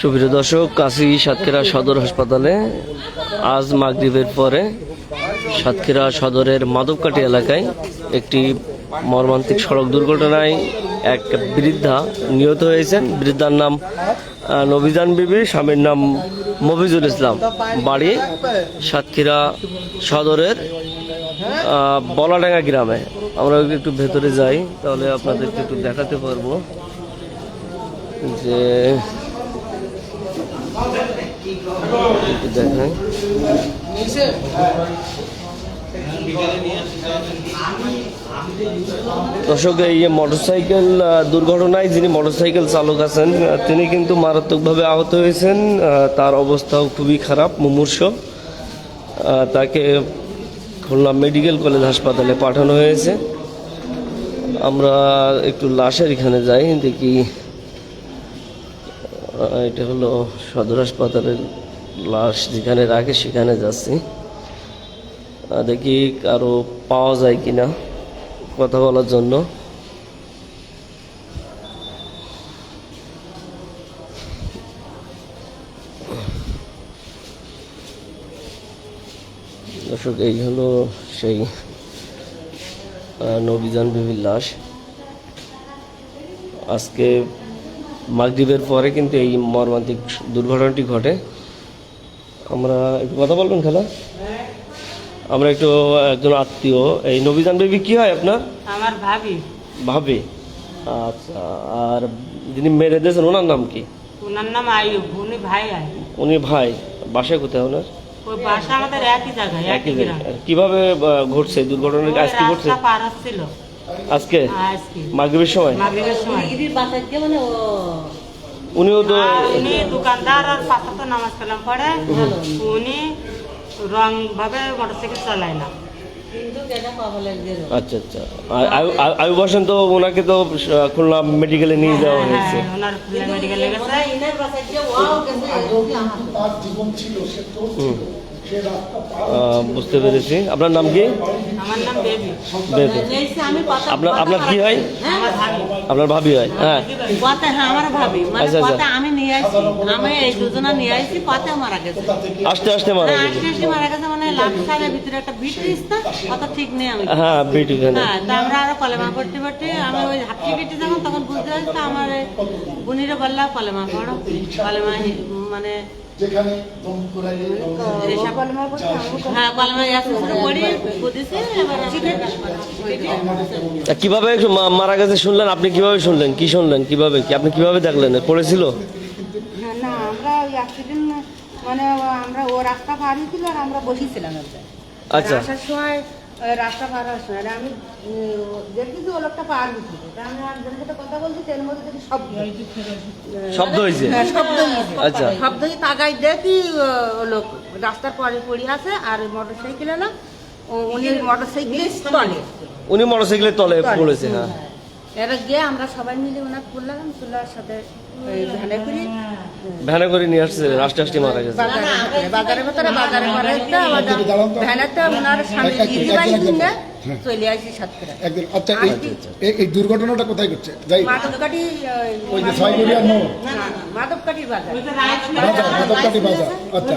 সুপ্রিয় দর্শক, কাশি সাতক্ষীরা সদর হাসপাতালে আজ মাগরিবের পরে সাতক্ষীরা সদরের মাধবকাটি এলাকায় একটি মর্মান্তিক সড়ক দুর্ঘটনায় এক বৃদ্ধা নিহত হয়েছেন। বৃদ্ধার নাম নবিজান বিবি, স্বামীর নাম মফিজুল ইসলাম। বাড়ি সাতক্ষীরা সদরের বলাডাঙ্গা গ্রামে। আমরা একটু ভেতরে যাই, তাহলে আপনাদেরকে একটু দেখাতে পারব। যে দেখাই। দর্শক, এই মোটরসাইকেল দুর্ঘটনায় যিনি মোটরসাইকেল চালক আছেন তিনি কিন্তু মারাত্মকভাবে আহত হয়েছেন। তার অবস্থাও খুবই খারাপ, মুমূর্ষ। তাকে খুলনা মেডিকেল কলেজ হাসপাতালে পাঠানো হয়েছে। আমরা একটু লাশের এখানে যাই, দেখি এটা হলো সদর হাসপাতালের লাশ, যেখানে রাখে সেখানে যাচ্ছি। দেখি কারও পাওয়া যায় কিনা কথা বলার জন্য। দর্শক, এই হলো সেই নবীজান বিবির লাশ। আজকে মাগরিবের পরে কিন্তু এই মর্মান্তিক দুর্ঘটনাটি ঘটে। আমরা একটু কথা বলবেন খালা? আমরা একটু একজন আত্মীয়। এই নবীজান বেবি কি হয় আপনার? আমার ভাবি। ভাবে? আচ্ছা আর যিনি মেরে দিয়েছেন ওনার নাম কি? ওনার নাম আয়ুব উনি ভাই উনি ভাই। বাসায় কোথায় ওনার? ওই বাসা আমাদের একই জায়গায় একই একই জায়গায়। কীভাবে ঘটছে দুর্ঘটনা? আজকে ঘটছে? পার হচ্ছিল। আজকে? আজকে। মাগরিবের সময়? উনিও তো উনি দোকানদার আর পাশা তো নামাজ কালাম পড়ে। উনি রং ভাবে মোটরসাইকেল চালায় না। আচ্ছা আচ্ছা। আয়ু- আয়ু- আয়ুব তো ওনাকে তো খুলনা মেডিকেলে নিয়ে যাওয়া হয়েছে। হ্যাঁ, ওনার খুলনা মেডিকেলে গেছে। বুঝতে পেরেছি। আপনার নাম কি? আমার নাম বেবি। বেবে। আপনার আপনার কি হয়? আপনার ভাবি হয় হ্যাঁ। পথে হ্যাঁ। আমার ভাবি। মানে আচ্ছা, আচ্ছা। পথে আমি নিয়ে আসছি আমি এই দুজনা নিয়ে আসছি পথে মারা গেছে। আস্তে আস্তে মারা হ্যাঁ, গেছে। আস্তে আস্তে মারা গেছে মানে লাক্সারের ভিতরে একটা বিট রিস্তা অত ঠিক নেই আমি। হ্যাঁ হ্যাঁ। আমরা আরও কলেমা পড়তে পড়তে আমি ওই হাঁটতে কেটে যখন তখন বুঝতে পারছি আমার এই বুনিরে বললাম কলেমা পড়ো। কলেমা মানে যেখানে হ্যাঁ তা কীভাবে মারা গেছে শুনলেন? আপনি কীভাবে শুনলেন? কি শুনলেন? কীভাবে? কি আপনি কীভাবে দেখলেন? পড়েছিল? হ্যাঁ, না আমরা মানে আমরা ও রাস্তা পার হয়েছিল আর আমরা বসেছিলাম আচ্ছা। আসার সময় রাস্তা পার হওয়ার সময় আমি যে ও লোকটা পার দিচ্ছি। তা আমি আর সাথে কথা বলছি তার মধ্যে দেখি শব্দ। শব্দ হয়েছে? হ্যাঁ, শব্দ আচ্ছা। শব্দ হয়ে তাকাই দেখি ও লোক রাস্তার পরে পড়ে আছে আর মোটর সাইকেলে না উনি মোটর সাইকেলের তলে। উনি মোটরসাইকেলের তলে পড়েছে হ্যাঁ। এবার গিয়ে আমরা সবাই মিলে ওনাকে তুললাম তোলার সাথে ভ্যানে করে ভ্যানে করে নিয়ে আসছে আস্তে আস্তে মারা গেছে। বাজারের ভিতরে, বাজারে করে একটা আমাদের ভ্যানেতে ওনার স্বামী দিদি বাড়ি কিনে চলে আসি সাতক্ষীরা। একদিন আচ্ছা এই এই- এই দুর্ঘটনাটা কোথায় ঘটছে? যাই। ওই যে ছয়গড়িয়ার মোড়। না না বাজার। বাজার মাধবকাটি বাজার আচ্ছা।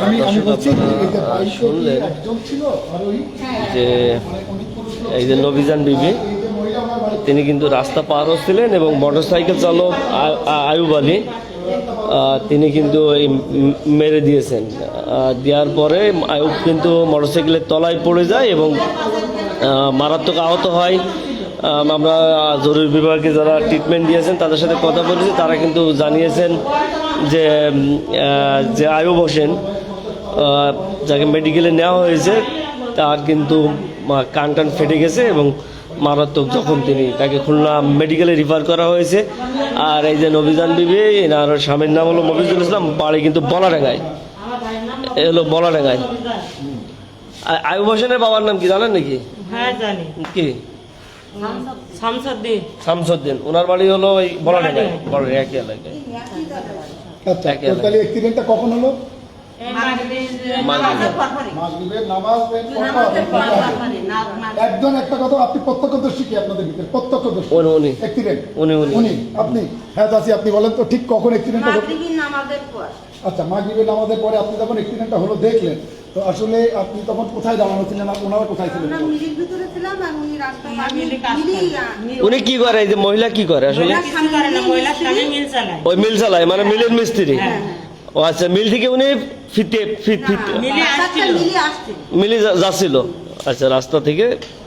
আমি আমি বলছি যে এই যে বাইকে একজন ছিল আর ওই যে এই যে নবীজান বিবি। তিনি কিন্তু রাস্তা পার হচ্ছিলেন এবং মোটরসাইকেল চালক আ- আ- আয়ুব আলী তিনি কিন্তু এই মেরে দিয়েছেন। দেওয়ার পরে আয়ুব কিন্তু মোটরসাইকেলের তলায় পড়ে যায় এবং মারাত্মক আহত হয়। আমরা জরুরি বিভাগে যারা ট্রিটমেন্ট দিয়েছেন, তাদের সাথে কথা বলেছি, তারা কিন্তু জানিয়েছেন যে যে আয়ুব হোসেন যাকে মেডিকেলে নেওয়া হয়েছে, তার কিন্তু কান টান ফেটে গেছে এবং মারাত্মক যখন তিনি। তাকে খুলনা মেডিকেলে রিফার করা হয়েছে। আর এই যে নবীজান বিবি আর স্বামীর নাম হলো মফিজুল ইসলাম বাড়ি কিন্তু বলাডাঙ্গায়। এ হলো বলাডাঙ্গায়। আয়ুব হোসেনের বাবার নাম কি জানেন নাকি? হ্যাঁ কি? শামসুদ্দিন। ওনার বাড়ি হলো ওই বলাডাঙ্গায়। বড় একই এলাকায়। কখন হলো? একজন একটা কথা আপনি প্রত্যক্ষদর্শী কি আপনাদের ভিতরে? প্রত্যক্ষদর্শী উনি উনি। উনি উনি। উনি আপনি। হ্যাঁ আপনি বলেন তো ঠিক কখন অ্যাক্সিডেন্টটা আচ্ছা মাগরিবের নামাজের পরে আপনি যখন অ্যাক্সিডেন্টটা হলো দেখলেন তো আসলে আপনি তখন কোথায় দাঁড়ানো ছিলেন আর ওনারা কোথায় ছিলেন? আমরা মিলির ভিতরে ছিলাম আর উনি কি করে? এই যে মহিলা কি করে আসলে? ওই মিল চালায় মানে মিলের মিস্ত্রি। হ্যাঁ। ও আচ্ছা মিল থেকে উনি ফিতে ফিত ফিত মিলি আসছিল। মিলি আসছিল। মিলে যাচ্ছিল। আচ্ছা রাস্তা থেকে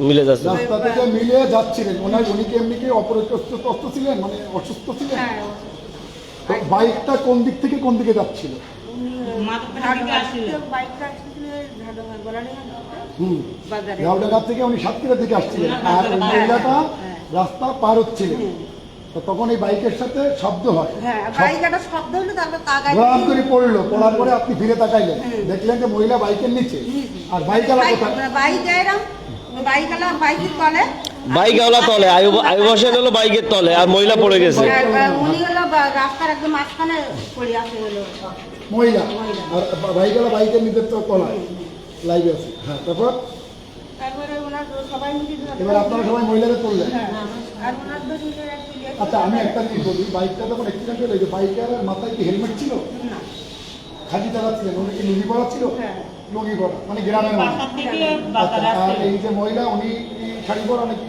মিলে যাচ্ছিল। রাস্তা থেকে মিলে যাচ্ছিলেন। ওনার উনি কি এমনি কি অপরিস্ত ছিলেন? মানে অসুস্থ ছিলেন? হ্যাঁ, তো বাইকটা কোন দিক থেকে কোন দিকে যাচ্ছিল? মাধবপুরের দিকে আসছিল। বাইকটা আসছিল ঝাড়ডাঙ্গা, গলাডাঙ্গা হুম। বাজারে। গাউডাঙ্গা থেকে উনি সাতক্ষীরা দিকে আসছিলেন। আর মহিলাটা রাস্তা পার হচ্ছিলেন। তো তখন এই বাইকের সাথে শব্দ হয়। হ্যাঁ, শব্দ তারপর তাকায় করে পড়ল পড়ার পরে আপনি ফিরে তাকাইলেন। দেখলেন যে মহিলা বাইকের নিচে। আর বাইক- কোথায়? বাইক বাইকের তলে, বাইক আওলা হলো বাইকের তলে আর মহিলা পড়ে গেছে। উনি হলো রাস্তার একদম মাঝখানে পড়ে আছে হলো। মহিলা। আর বাইকালা বাইকের নিচে তো তলায়। লাইভে আছে। হ্যাঁ তারপর? তারপরে ওনার সবাই মিলে এবার আপনারা সবাই মহিলাদের তুললেন হ্যাঁ, ইয়ে ছিল। আচ্ছা আমি একটা জিনিস বলি বাইকটা যখন অ্যাক্সিডেন্ট হলো যে বাইকের মাথায় কি হেলমেট ছিল? না, খালি চালাচ্ছিলেন উনি কি লুঙ্গি পরা ছিল? হ্যাঁ। লুঙ্গি পরা মানে গ্রামের আচ্ছা, আর এই যে মহিলা উনি শাড়ি পরা নাকি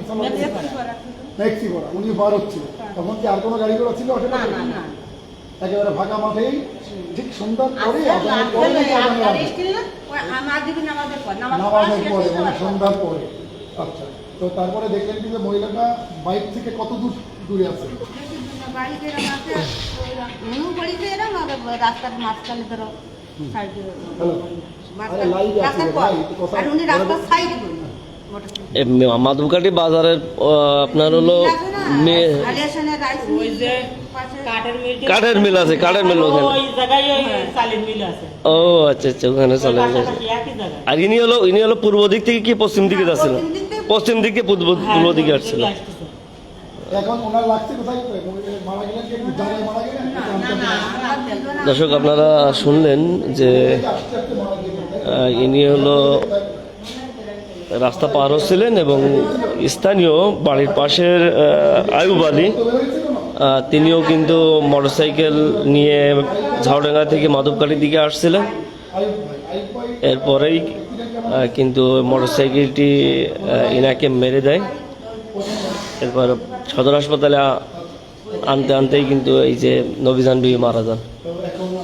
ম্যাক্সি পরা। উনি বার হচ্ছিল। তখন কি আর কোনো গাড়ি ঘোড়া ছিল। একেবারে ফাঁকা মাঠেই ঠিক সুন্দর করে আসলে আজানের পরে নামাজের পর, হয়ে মানে পর। সন্ধ্যার পরে। আচ্ছা। তো তারপরে দেখলেন কি যে মহিলাটা বাইক থেকে কত দূর দূরে আছে? রাস্তার মাঝখানে ধরো সাইডে। রাস্তার পর। আর উনি রাস্তার সাইডে মাধবকাঠি বাজারের আপনার হলো মিল মিল। কাঠের মিল মিল আছে, কাঠের মিল ওখানে। চালের মিল আছে। ও আচ্ছা আচ্ছা ওখানে চলে গেছে পাশাপাশি একই জায়গায়। আর ইনি হলো ইনি হলো পূর্ব দিক থেকে কি পশ্চিম দিকে যাচ্ছিল? পশ্চিম দিক থেকে- পশ্চিম দিকে পূর্ব পূর্ব দিকে আসছিল। হ্যাঁ। দর্শক আপনারা শুনলেন যে ইনি হলো রাস্তা পার হচ্ছিলেন এবং স্থানীয় বাড়ির পাশের আয়ুব আলী তিনিও কিন্তু মোটরসাইকেল নিয়ে ঝাউডাঙ্গা থেকে মাধবকালীর দিকে আসছিলেন। এরপরেই কিন্তু মোটরসাইকেলটি ইনাকে মেরে দেয়। এরপর সদর হাসপাতালে আনতে আনতেই কিন্তু এই যে নবীজান বিবি মারা যান।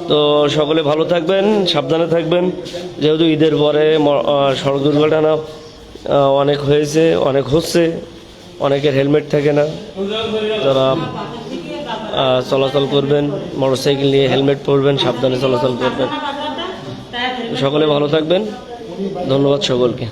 তো সকলে ভালো থাকবেন, সাবধানে থাকবেন। যেহেতু ঈদের পরে সড়ক দুর্ঘটনা অনেক হয়েছে, অনেক হচ্ছে, অনেকের হেলমেট থাকে না। যারা চলাচল করবেন মোটর সাইকেল নিয়ে হেলমেট পরবেন, সাবধানে চলাচল করবেন। সকলে ভালো থাকবেন। ধন্যবাদ সকলকে।